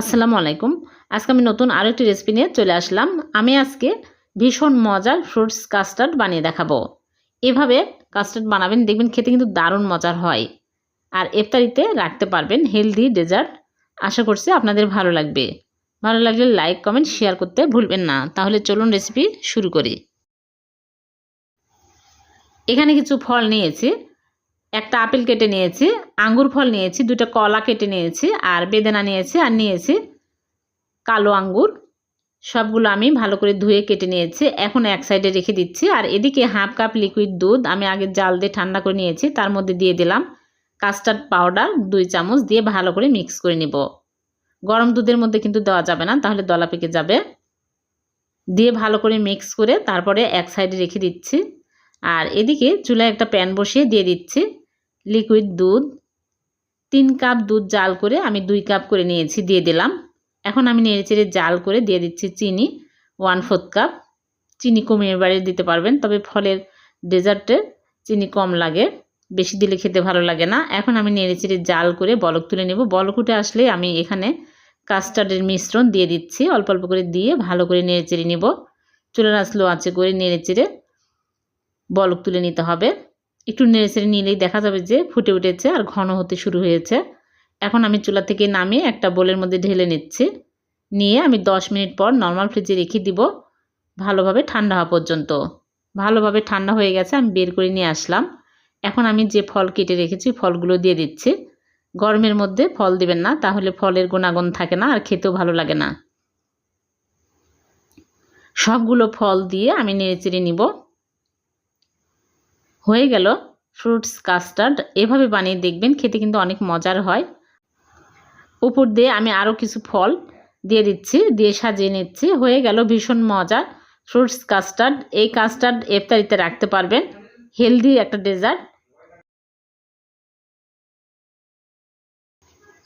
আসসালামু আলাইকুম। আজকে আমি নতুন আরও একটি রেসিপি নিয়ে চলে আসলাম। আমি আজকে ভীষণ মজার ফ্রুটস কাস্টার্ড বানিয়ে দেখাবো। এভাবে কাস্টার্ড বানাবেন, দেখবেন খেতে কিন্তু দারুণ মজার হয়। আর ইফতারিতে রাখতে পারবেন হেলদি ডেজার্ট আশা করছি আপনাদের ভালো লাগবে। ভালো লাগলে লাইক কমেন্ট শেয়ার করতে ভুলবেন না। তাহলে চলুন রেসিপি শুরু করি। এখানে কিছু ফল নিয়েছি। একটা আপেল কেটে নিয়েছি, আঙ্গুর ফল নিয়েছি, দুটো কলা কেটে নিয়েছি, আর বেদানা নিয়েছি আর নিয়েছি কালো আঙ্গুর। সবগুলো আমি ভালো করে ধুয়ে কেটে নিয়েছি, এখন এক সাইডে রেখে দিচ্ছি। আর এদিকে হাফ কাপ লিকুইড দুধ আমি আগে জাল দিয়ে ঠান্ডা করে নিয়েছি, তার মধ্যে দিয়ে দিলাম কাস্টার্ড পাউডার দুই চামচ দিয়ে ভালো করে মিক্স করে নিব। গরম দুধের মধ্যে কিন্তু দেওয়া যাবে না, তাহলে দলা পেকে যাবে। দিয়ে ভালো করে মিক্স করে তারপরে এক সাইডে রেখে দিচ্ছি। আর এদিকে চুলায় একটা প্যান বসিয়ে দিয়ে দিচ্ছি। লিকুইড দুধ, তিন কাপ দুধ জাল করে আমি দুই কাপ করে নিয়েছি, দিয়ে দিলাম। এখন আমি নেড়ে চেড়ে জাল করে দিয়ে দিচ্ছি চিনি ওয়ান ফোর্থ কাপ চিনি কমিয়ে বাড়িয়ে দিতে পারবেন, তবে ফলের ডেজার্টে চিনি কম লাগে, বেশি দিলে খেতে ভালো লাগে না। এখন আমি নেড়ে চেড়ে জাল করে বলক তুলে নেব। বলক উঠে আসলে আমি এখানে কাস্টার্ডের মিশ্রণ দিয়ে দিচ্ছি। অল্প অল্প করে দিয়ে ভালো করে নেড়ে চেড়ে নেব। চুলার আসলো আছে করে নেড়ে চেড়ে বলক তুলে নিতে হবে। একটু নেড়ে চেড়ে নিলেই দেখা যাবে যে ফুটে উঠেছে আর ঘন হতে শুরু হয়েছে। এখন আমি চুলা থেকে নামিয়ে একটা বোলের মধ্যে ঢেলে নিচ্ছি। নিয়ে আমি 10 মিনিট পর নর্মাল ফ্রিজে রেখে দিব ভালোভাবে ঠান্ডা হওয়া পর্যন্ত। ভালোভাবে ঠান্ডা হয়ে গেছে, আমি বের করে নিয়ে আসলাম। এখন আমি যে ফল কেটে রেখেছি ফলগুলো দিয়ে দিচ্ছি। গরমের মধ্যে ফল দিবেন না, তাহলে ফলের গুণাগুণ থাকে না আর খেতেও ভালো লাগে না। সবগুলো ফল দিয়ে আমি নেড়ে চেড়ে নিব। হয়ে গেল ফ্রুটস কাস্টার্ড এভাবে বানিয়ে দেখবেন, খেতে কিন্তু অনেক মজার হয়। উপর দিয়ে আমি আরও কিছু ফল দিয়ে দিচ্ছি, দিয়ে সাজিয়ে নিচ্ছি। হয়ে গেল ভীষণ মজার ফ্রুটস কাস্টার্ড এই কাস্টার্ড ইফতারিতে রাখতে পারবেন। হেলদি একটা ডেজার্ট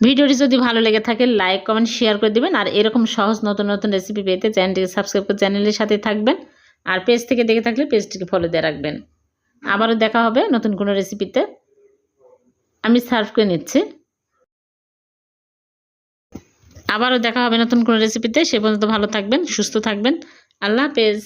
ভিডিওটি যদি ভালো লেগে থাকে লাইক কমেন্ট শেয়ার করে দেবেন। আর এরকম সহজ নতুন নতুন রেসিপি পেতে চ্যানেলটিকে সাবস্ক্রাইব করে চ্যানেলের সাথে থাকবেন। আর পেজ থেকে দেখে থাকলে পেজটিকে ফলো দিয়ে রাখবেন। আবারও দেখা হবে নতুন কোনো রেসিপিতে আমি সার্ভ করে নিচ্ছি। আবারও দেখা হবে নতুন কোনো রেসিপিতে সে পর্যন্ত ভালো থাকবেন, সুস্থ থাকবেন। আল্লাহ হাফেজ।